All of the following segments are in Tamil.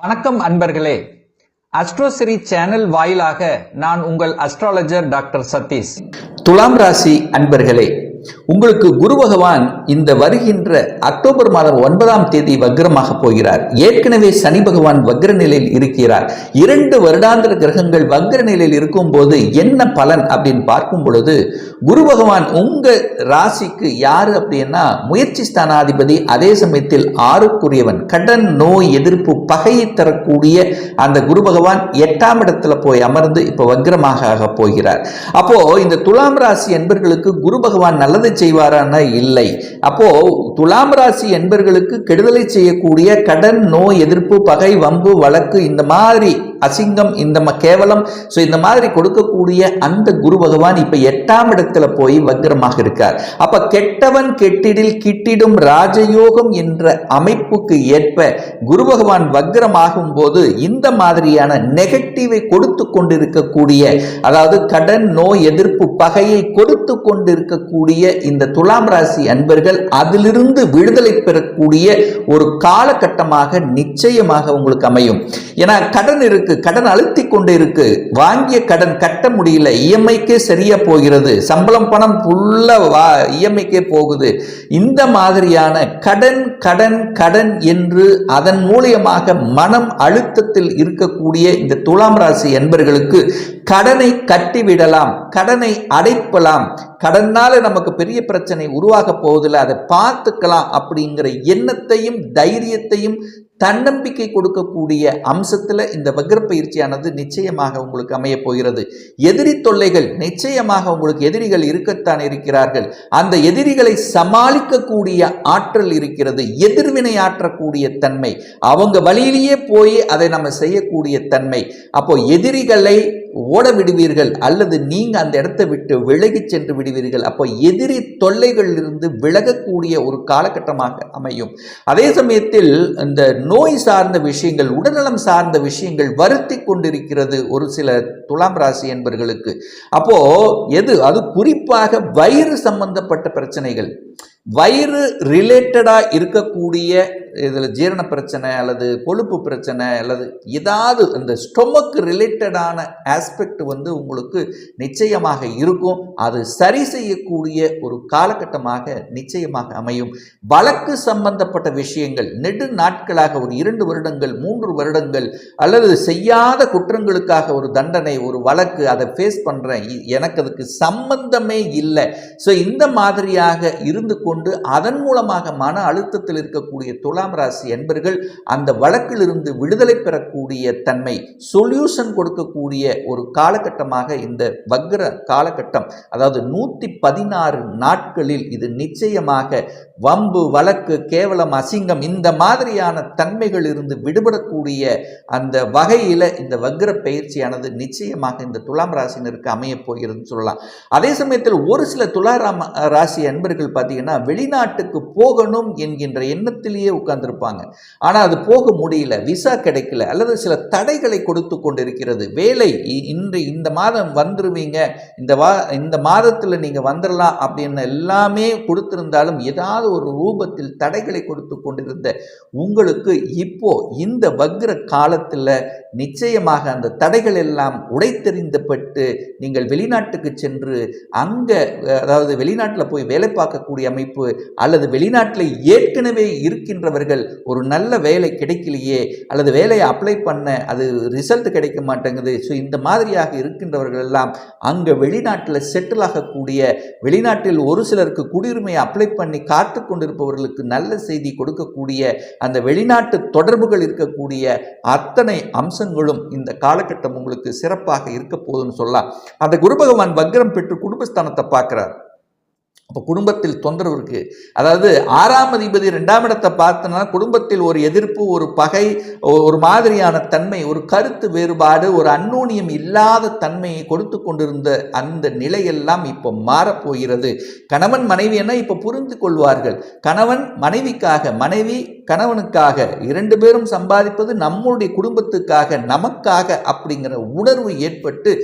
வணக்கம் அன்பர்களே. அஸ்ட்ரோசிரி சேனல் வாயிலாக நான் உங்கள் அஸ்ட்ராலஜர் டாக்டர் சதீஷ். துலாம் ராசி அன்பர்களே உங்களுக்கு குரு பகவான் இந்த வருகின்ற அக்டோபர் மாதம் ஒன்பதாம் தேதி வக்ரமாக போகிறார். ஏற்கனவே சனி பகவான் வக்ர நிலையில் இருக்கிறார். இரண்டு வருடாந்திர கிரகங்கள் வக்ர நிலையில் இருக்கும் போது என்ன பலன் அப்படின்னு பார்க்கும் பொழுது குரு பகவான் உங்க ராசிக்கு யாரு அப்படின்னா முயற்சி ஸ்தானாதிபதி அதே சமயத்தில் ஆறுக்குரியவன். கடன் நோய் எதிர்ப்பு பகையை தரக்கூடிய அந்த குரு பகவான் எட்டாம் இடத்துல போய் அமர்ந்து இப்ப வக்ரமாக ஆக போகிறார். அப்போ இந்த துலாம் ராசி என்பர்களுக்கு குரு பகவான் நல்லது செய்வாரானா இல்லை. அப்போ துலாம் ராசி என்பர்களுக்கு கெடுதலை செய்யக்கூடிய கடன் நோய் எதிர்ப்பு பகை வம்பு வழக்கு இந்த மாதிரி அசிங்கம் இந்த கேவலம். ஸோ இந்த மாதிரி கொடுக்கக்கூடிய அந்த குரு பகவான் இப்போ எட்டாம் இடத்துல போய் வக்ரமாக இருக்கார். அப்ப கெட்டவன் கெட்டிடில் கிட்டிடும் ராஜயோகம் என்ற அமைப்புக்கு ஏற்ப குரு பகவான் வக்ரமாகும் போது இந்த மாதிரியான நெகட்டிவை கொடுத்து கொண்டிருக்கக்கூடிய அதாவது கடன் நோய் எதிர்ப்பு பகையை கொடுத்து கொண்டிருக்கக்கூடிய இந்த துலாம் ராசி அன்பர்கள் அதிலிருந்து விடுதலை பெறக்கூடிய ஒரு காலகட்டமாக நிச்சயமாக உங்களுக்கு அமையும். ஏன்னா கடன் இருக்கு கடன் அழுத்தி கொண்டு இருக்கு. வாங்கிய கடன் கட்ட முடியல. இஎம்ஐக்கே சரியா போகிறது. சம்பளம் பணம் ஃபுல்லா வா இஎம்ஐக்கே போகுது. இந்த மாதிரியான கடன் கடன் கடன் என்று அதன் மூலியமாக மனம் அழுத்தத்தில் இருக்கக்கூடிய இந்த துலாம் ராசி என்பர்களுக்கு கடனை கட்டிவிடலாம். கடனை அடைப்பலாம். கடனால நமக்கு பெரிய பிரச்சனை உருவாக போவதில்லை. அதை பார்த்துக்கலாம் அப்படிங்கிற எண்ணத்தையும் தைரியத்தையும் தன்னம்பிக்கை கொடுக்கக்கூடிய அம்சத்தில் இந்த வக்ர பயிற்சியானது நிச்சயமாக உங்களுக்கு அமைய போகிறது. எதிரி தொல்லைகள் நிச்சயமாக உங்களுக்கு எதிரிகள் இருக்கத்தான் இருக்கிறார்கள். அந்த எதிரிகளை சமாளிக்கக்கூடிய ஆற்றல் இருக்கிறது. எதிர்வினை ஆற்றக்கூடிய தன்மை. அவங்க வழியிலேயே போய் அதை நம்ம செய்யக்கூடிய தன்மை. அப்போ எதிரிகளை ஓட விடுவீர்கள். அல்லது நீங்கள் அந்த இடத்தை விட்டு விலகி சென்று விடுவீர்கள். அப்போ எதிரி தொல்லைகளிலிருந்து விலகக்கூடிய ஒரு காலகட்டமாக அமையும். அதே சமயத்தில் இந்த நோய் சார்ந்த விஷயங்கள் உடல்நலம் சார்ந்த விஷயங்கள் வருத்தி கொண்டிருக்கிறது ஒரு சில துலாம் ராசி என்பர்களுக்கு. அப்போ எது? அது குறிப்பாக வயிறு சம்பந்தப்பட்ட பிரச்சனைகள். வயிறு ரிலேட்டடாக இருக்கக்கூடிய இதில் ஜீரண பிரச்சனை அல்லது கொழுப்பு பிரச்சனை அல்லது ஏதாவது இந்த ஸ்டொமக் ரிலேட்டடான ஆஸ்பெக்ட் வந்து உங்களுக்கு நிச்சயமாக இருக்கும். அது சரி செய்யக்கூடிய ஒரு காலகட்டமாக நிச்சயமாக அமையும். வழக்கு சம்பந்தப்பட்ட விஷயங்கள் நெடு நாட்களாக ஒரு இரண்டு வருடங்கள் மூன்று வருடங்கள் அல்லது செய்யாத குற்றங்களுக்காக ஒரு தண்டனை ஒரு வழக்கு அதை ஃபேஸ் பண்ணுறேன் எனக்கு அதுக்கு சம்பந்தமே இல்லை. ஸோ இந்த மாதிரியாக இருந்து கொண்டு அதன் மூலமாக மன அழுத்தத்தில் இருக்கக்கூடிய துலாம் ராசி என்பர்கள் அந்த வழக்கிலிருந்து விடுதலை பெறக்கூடிய தன்மை சொல்யூஷன் கொடுக்கக்கூடிய ஒரு காலகட்டமாக இந்த வக்ர காலகட்டம் அதாவது நூற்றி பதினாறு நாட்களில் இது நிச்சயமாக வம்பு வழக்கு கேவலம் அசிங்கம் இந்த மாதிரியான தன்மைகள் இருந்து விடுபடக்கூடிய அந்த வகையில் இந்த வக்ர பயிற்சியானது நிச்சயமாக இந்த துலாம் ராசினருக்கு அமையப் போகிறதுன்னு சொல்லலாம். அதே சமயத்தில் ஒரு சில துலாம் ராசி அன்பர்கள் பார்த்தீங்கன்னா வெளிநாட்டுக்கு போகணும் என்கின்ற எண்ணத்திலேயே உட்கார்ந்துருப்பாங்க. ஆனால் அது போக முடியல. விசா கிடைக்கல. அல்லது சில தடைகளை கொடுத்து கொண்டிருக்கிறது. வேலை இ- இன்று இந்த மாதம் வந்துருவீங்க. இந்த வா இந்த மாதத்தில் நீங்கள் வந்துடலாம் அப்படின்னு எல்லாமே கொடுத்திருந்தாலும் ஏதாவது ஒரு ரூபத்தில் தடைகளை கொடுத்து கொண்டிருந்த உங்களுக்கு இப்போ இந்த வக்ர காலத்தில் நிச்சயமாக அந்த தடைகள் எல்லாம் உடைத்தெறிந்தப்பட்டு நீங்கள் வெளிநாட்டுக்கு சென்று அங்கே அதாவது வெளிநாட்டில் போய் வேலை பார்க்கக்கூடிய அமைப்பு அல்லது வெளிநாட்டில் ஏற்கனவே இருக்கின்றவர்கள் ஒரு நல்ல வேலை கிடைக்கலையே அல்லது வேலையை அப்ளை பண்ண அது ரிசல்ட் கிடைக்க மாட்டேங்குது. ஸோ இந்த மாதிரியாக இருக்கின்றவர்கள் எல்லாம் அங்கே வெளிநாட்டில் செட்டில் ஆகக்கூடிய வெளிநாட்டில் ஒரு சிலருக்கு குடியுரிமையை அப்ளை பண்ணி காத்து கொண்டிருப்பவர்களுக்கு நல்ல செய்தி கொடுக்கக்கூடிய அந்த வெளிநாட்டு தொடர்புகள் இருக்கக்கூடிய அத்தனை அம்சங்களும் இந்த காலகட்டம் உங்களுக்கு சிறப்பாக இருக்க போதுன்னு சொல்லலாம். அந்த குரு பகவான் வக்ரம் பெற்று குடும்பஸ்தானத்தை பார்க்கிறார். அப்போ குடும்பத்தில் தொந்தரவு இருக்குது அதாவது ஆறாம் அதிபதி ரெண்டாம் இடத்தை பார்த்தோன்னா குடும்பத்தில் ஒரு எதிர்ப்பு ஒரு பகை ஒரு மாதிரியான தன்மை ஒரு கருத்து வேறுபாடு ஒரு அந்நூனியம் இல்லாத தன்மையை கொடுத்து கொண்டிருந்த அந்த நிலையெல்லாம் இப்போ மாறப்போகிறது. கணவன் மனைவி என்ன இப்போ புரிந்து கொள்வார்கள்? கணவன் மனைவிக்காக மனைவி கணவனுக்காக இரண்டு பேரும் சம்பாதிப்பது நம்முடைய குடும்பத்துக்காக நமக்காக அப்படிங்கிற உணர்வு ஏற்பட்டு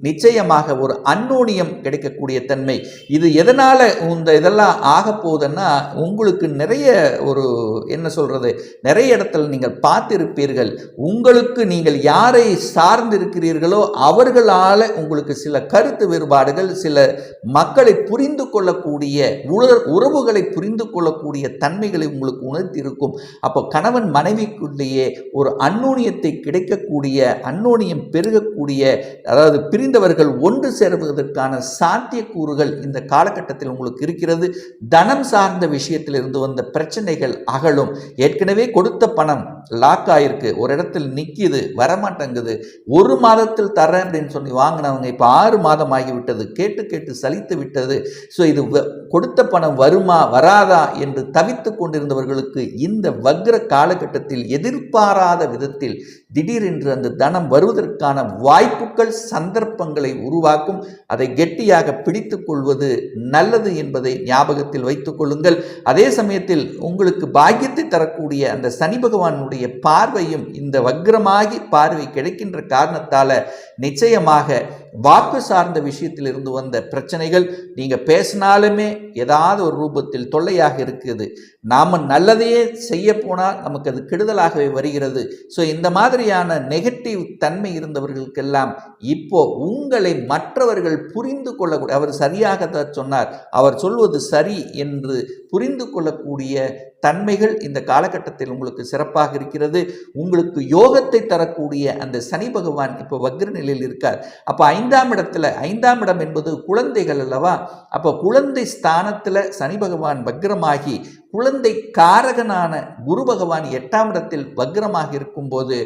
நிச்சயமாக ஒரு அன்னோனியம் கிடைக்கக்கூடிய தன்மை. இது எதனால் இந்த இதெல்லாம் ஆக போகுதுன்னா உங்களுக்கு நிறைய ஒரு என்ன சொல்கிறது நிறைய இடத்துல நீங்கள் பார்த்திருப்பீர்கள். உங்களுக்கு நீங்கள் யாரை சார்ந்திருக்கிறீர்களோ அவர்களால் உங்களுக்கு சில கருத்து வேறுபாடுகள் சில மக்களை புரிந்து கொள்ளக்கூடிய உற- உறவுகளை புரிந்து கொள்ளக்கூடிய தன்மைகளை உங்களுக்கு உணர்த்தியிருக்கும். அப்போ கணவன் மனைவிக்குள்ளேயே ஒரு அந்நோனியத்தை கிடைக்கக்கூடிய அந்நோனியம் பெருகக்கூடிய அதாவது பிரிந்தவர்கள் ஒன்று சேருவதற்கான சாத்தியக்கூறுகள் இந்த காலகட்டத்தில் உங்களுக்கு இருக்கிறது. தனம் சார்ந்த விஷயத்தில் இருந்து வந்த பிரச்சனைகள் அகலும். ஏற்கனவே கொடுத்த பணம் லாக் ஆயிருக்கு ஒரு இடத்தில் நிற்கிது வரமாட்டேங்குது. ஒரு மாதத்தில் தரேன் அப்படின்னு சொல்லி வாங்கினவங்க இப்போ ஆறு மாதம் ஆகிவிட்டது. கேட்டு கேட்டு சலித்து விட்டது. ஸோ இது வ- கொடுத்த பணம் வருமா வராதா என்று தவித்து கொண்டிருந்தவர்களுக்கு இந்த இந்த வக்ர காலகட்டத்தில் எதிர்பாராத விதத்தில் திடீரென்று அந்த தனம் வருவதற்கான வாய்ப்புகள் சந்தர்ப்பங்களை உருவாக்கும். அதை கெட்டியாக பிடித்துக் கொள்வது நல்லது என்பதை ஞாபகத்தில் வைத்துக் கொள்ளுங்கள். அதே சமயத்தில் உங்களுக்கு பாக்கியத்தை தரக்கூடிய அந்த சனி பகவானுடைய பார்வையும் இந்த வக்ரமாகி பார்வை கிடைக்கின்ற காரணத்தால நிச்சயமாக வாக்கு சார்ந்த விஷயத்திலிருந்து வந்த பிரச்சனைகள் நீங்கள் பேசினாலுமே ஏதாவது ஒரு ரூபத்தில் தொல்லையாக இருக்குது. நாம் நல்லதையே செய்ய போனால் நமக்கு அது கெடுதலாகவே வருகிறது. ஸோ இந்த மாதிரியான நெகட்டிவ் தன்மை இருந்தவர்களுக்கெல்லாம் இப்போ உங்களை மற்றவர்கள் புரிந்து கொள்ளக்கூடிய அவர் சரியாக தான் சொன்னார். அவர் சொல்வது சரி என்று புரிந்து கொள்ளக்கூடிய தன்மைகள் இந்த காலகட்டத்தில் உங்களுக்கு சிறப்பாக இருக்கிறது. உங்களுக்கு யோகத்தை தரக்கூடிய அந்த சனி பகவான் இப்போ வக்ர நிலையில் இருக்கார். அப்போ ஐந்தாம் இடத்துல ஐந்தாம் இடம் என்பது குழந்தைகள் அல்லவா? அப்போ குழந்தை ஸ்தானத்தில் சனி பகவான் வக்ரமாகி குழந்தை காரகனான குரு பகவான் எட்டாம் இடத்தில் வக்ரமாக இருக்கும்போது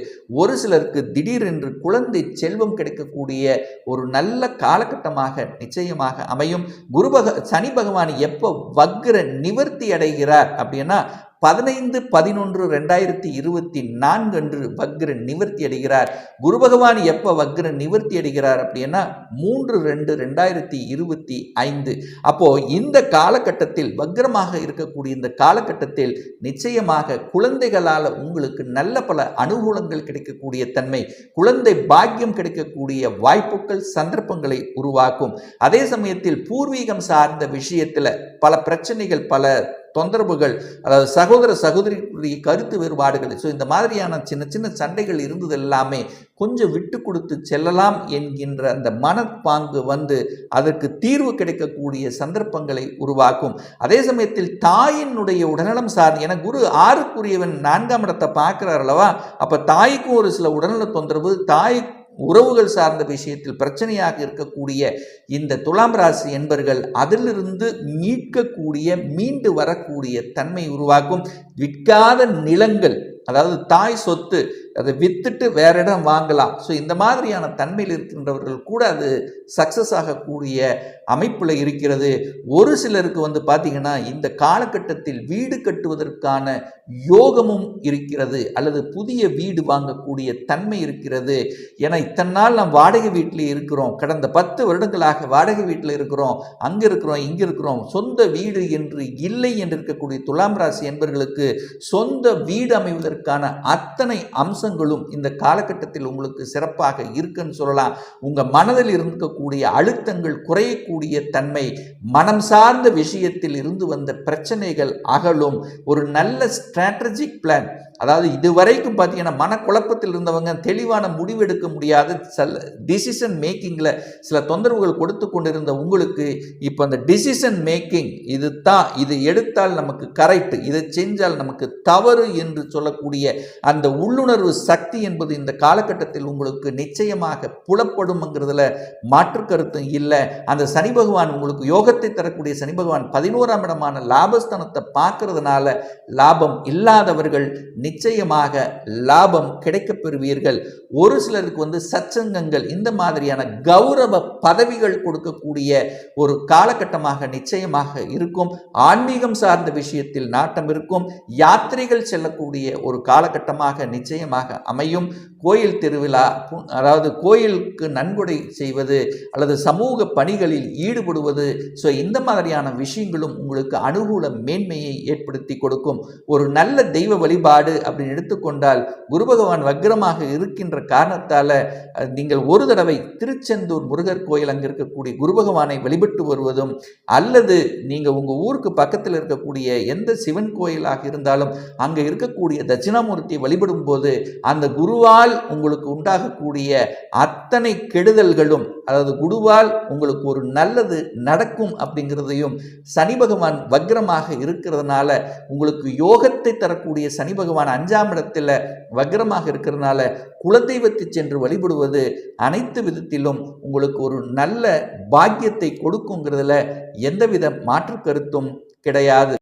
ஒரு சிலருக்கு திடீரென்று குழந்தை செல்வம் கிடைக்கக்கூடிய ஒரு நல்ல காலகட்டமாக நிச்சயமாக அமையும். குரு பக சனி பகவான் எப்போ வக்ர நிவர்த்தி அடைகிறார் அப்படின்னா பதினைந்து பதினொன்று ரெண்டாயிரத்தி இருபத்தி நான்கு அன்று வக்ர நிவர்த்தி அடைகிறார். குரு பகவான் எப்போ வக்ர நிவர்த்தி அடைகிறார் அப்படின்னா மூன்று ரெண்டு ரெண்டாயிரத்தி இருபத்தி ஐந்து. அப்போ இந்த காலகட்டத்தில் வக்ரமாக இருக்கக்கூடிய இந்த காலகட்டத்தில் நிச்சயமாக குழந்தைகளால் உங்களுக்கு நல்ல பல அனுகூலங்கள் கிடைக்கக்கூடிய தன்மை குழந்தை பாக்கியம் கிடைக்கக்கூடிய வாய்ப்புகள் சந்தர்ப்பங்களை உருவாக்கும். அதே சமயத்தில் பூர்வீகம் சார்ந்த விஷயத்தில் பல பிரச்சனைகள் பல தொந்தரவுகள் அதாவது சகோதர சகோதரிகளுடைய கருத்து வேறுபாடுகள். ஸோ இந்த மாதிரியான சின்ன சின்ன சண்டைகள் இருந்தது எல்லாமே கொஞ்சம் விட்டு கொடுத்து செல்லலாம் என்கின்ற அந்த மனப்பாங்கு வந்து அதற்கு தீர்வு கிடைக்கக்கூடிய சந்தர்ப்பங்களை உருவாக்கும். அதே சமயத்தில் தாயினுடைய உடல்நலம் சார்ந்து என குரு ஆறுக்குரியவன் நான்காம் இடத்தை பார்க்கிறார் அல்லவா? அப்போ தாய்க்கும் ஒரு சில உடல்நல தொந்தரவு தாய் உறவுகள் சார்ந்த விஷயத்தில் பிரச்சனையாக இருக்கக்கூடிய இந்த துலாம் ராசி என்பர்கள் அதிலிருந்து மீட்கக்கூடிய மீண்டு வரக்கூடிய தன்மை உருவாக்கும் விற்காத நிலங்கள் அதாவது தாய் சொத்து அதை விற்றுட்டு வேற இடம் வாங்கலாம். ஸோ இந்த மாதிரியான தன்மையில் இருக்கின்றவர்கள் கூட அது சக்ஸஸ் ஆகக்கூடிய அமைப்பில் இருக்கிறது. ஒரு சிலருக்கு வந்து பார்த்தீங்கன்னா இந்த காலகட்டத்தில் வீடு கட்டுவதற்கான யோகமும் இருக்கிறது அல்லது புதிய வீடு வாங்கக்கூடிய தன்மை இருக்கிறது. ஏன்னா இத்தனை நாள் நாம் வாடகை வீட்டில் இருக்கிறோம். கடந்த பத்து வருடங்களாக வாடகை வீட்டில் இருக்கிறோம். அங்கே இருக்கிறோம் இங்கே இருக்கிறோம். சொந்த வீடு என்று இல்லை என்று இருக்கக்கூடிய துலாம் ராசி என்பவர்களுக்கு சொந்த வீடு அமைவதற்கான அத்தனை அம்சங்களும் இந்த காலகட்டத்தில் உங்களுக்கு சிறப்பாக இருக்குன்னு சொல்லலாம். உங்கள் மனதில் இருக்கக்கூடிய அழுத்தங்கள் குறையக்கூடிய தன்மை மனம் சார்ந்த விஷயத்தில் இருந்து வந்த பிரச்சனைகள் அகலும். ஒரு நல்ல ஸ்ட்ராட்டஜிக் பிளான் அதாவது இதுவரைக்கும் பார்த்தீங்கன்னா மனக்குழப்பத்தில் இருந்தவங்க தெளிவான முடிவெடுக்க முடியாத சில டிசிஷன் மேக்கிங்கில் சில தொந்தரவுகள் கொடுத்து கொண்டிருந்த உங்களுக்கு இப்போ அந்த டிசிஷன் மேக்கிங் இது தான் இது எடுத்தால் நமக்கு கரெக்ட் இதை செஞ்சால் நமக்கு தவறு என்று சொல்லக்கூடிய அந்த உள்ளுணர்வு சக்தி என்பது இந்த காலகட்டத்தில் உங்களுக்கு நிச்சயமாக புலப்படும்ங்கிறதுல மாற்று கருத்தும் இல்லை. அந்த சனி பகவான் உங்களுக்கு யோகத்தை தரக்கூடிய சனி பகவான் பதினோராம் இடமான லாபஸ்தானத்தை பார்க்கறதுனால லாபம் இல்லாதவர்கள் நிச்சயமாக லாபம் கிடைக்கப் பெறுவீர்கள். ஒரு சிலருக்கு வந்து சச்சங்கங்கள் இந்த மாதிரியான கௌரவ பதவிகள் கொடுக்கக்கூடிய ஒரு காலகட்டமாக நிச்சயமாக இருக்கும். ஆன்மீகம் சார்ந்த விஷயத்தில் நாட்டம் இருக்கும். யாத்திரைகள் செல்லக்கூடிய ஒரு காலகட்டமாக நிச்சயமாக அமையும். கோயில் திருவிழா அதாவது கோயிலுக்கு நன்கொடை செய்வது அல்லது சமூக பணிகளில் ஈடுபடுவது. ஸோ இந்த மாதிரியான விஷயங்களும் உங்களுக்கு அனுகூல மேன்மையை ஏற்படுத்தி கொடுக்கும். ஒரு நல்ல தெய்வ வழிபாடு அப்படின்னு எடுத்துக்கொண்டால் குரு பகவான் வக்ரமாக இருக்கின்ற காரணத்தால் நீங்கள் ஒரு தடவை திருச்செந்தூர் முருகர் கோயில் அங்கே இருக்கக்கூடிய குரு பகவானை வழிபட்டு வருவதும் அல்லது நீங்கள் உங்கள் ஊருக்கு பக்கத்தில் இருக்கக்கூடிய எந்த சிவன் கோயிலாக இருந்தாலும் அங்கே இருக்கக்கூடிய தட்சிணாமூர்த்தியை வழிபடும் போது அந்த குருவால் உங்களுக்கு உண்டாகக்கூடிய அத்தனை கெடுதல்களும் அதாவது குடுவால் உங்களுக்கு ஒரு நல்லது நடக்கும் அப்படிங்கிறதையும் சனி பகவான் வக்ரமாக இருக்கிறதுனால உங்களுக்கு யோகத்தை தரக்கூடிய சனி பகவான் அஞ்சாம் இடத்துல வக்ரமாக இருக்கிறதுனால குலதெய்வத்தை சென்று வழிபடுவது அனைத்து விதத்திலும் உங்களுக்கு ஒரு நல்ல பாக்கியத்தை கொடுக்குங்கிறதுல எந்தவித மாற்று கருத்தும் கிடையாது.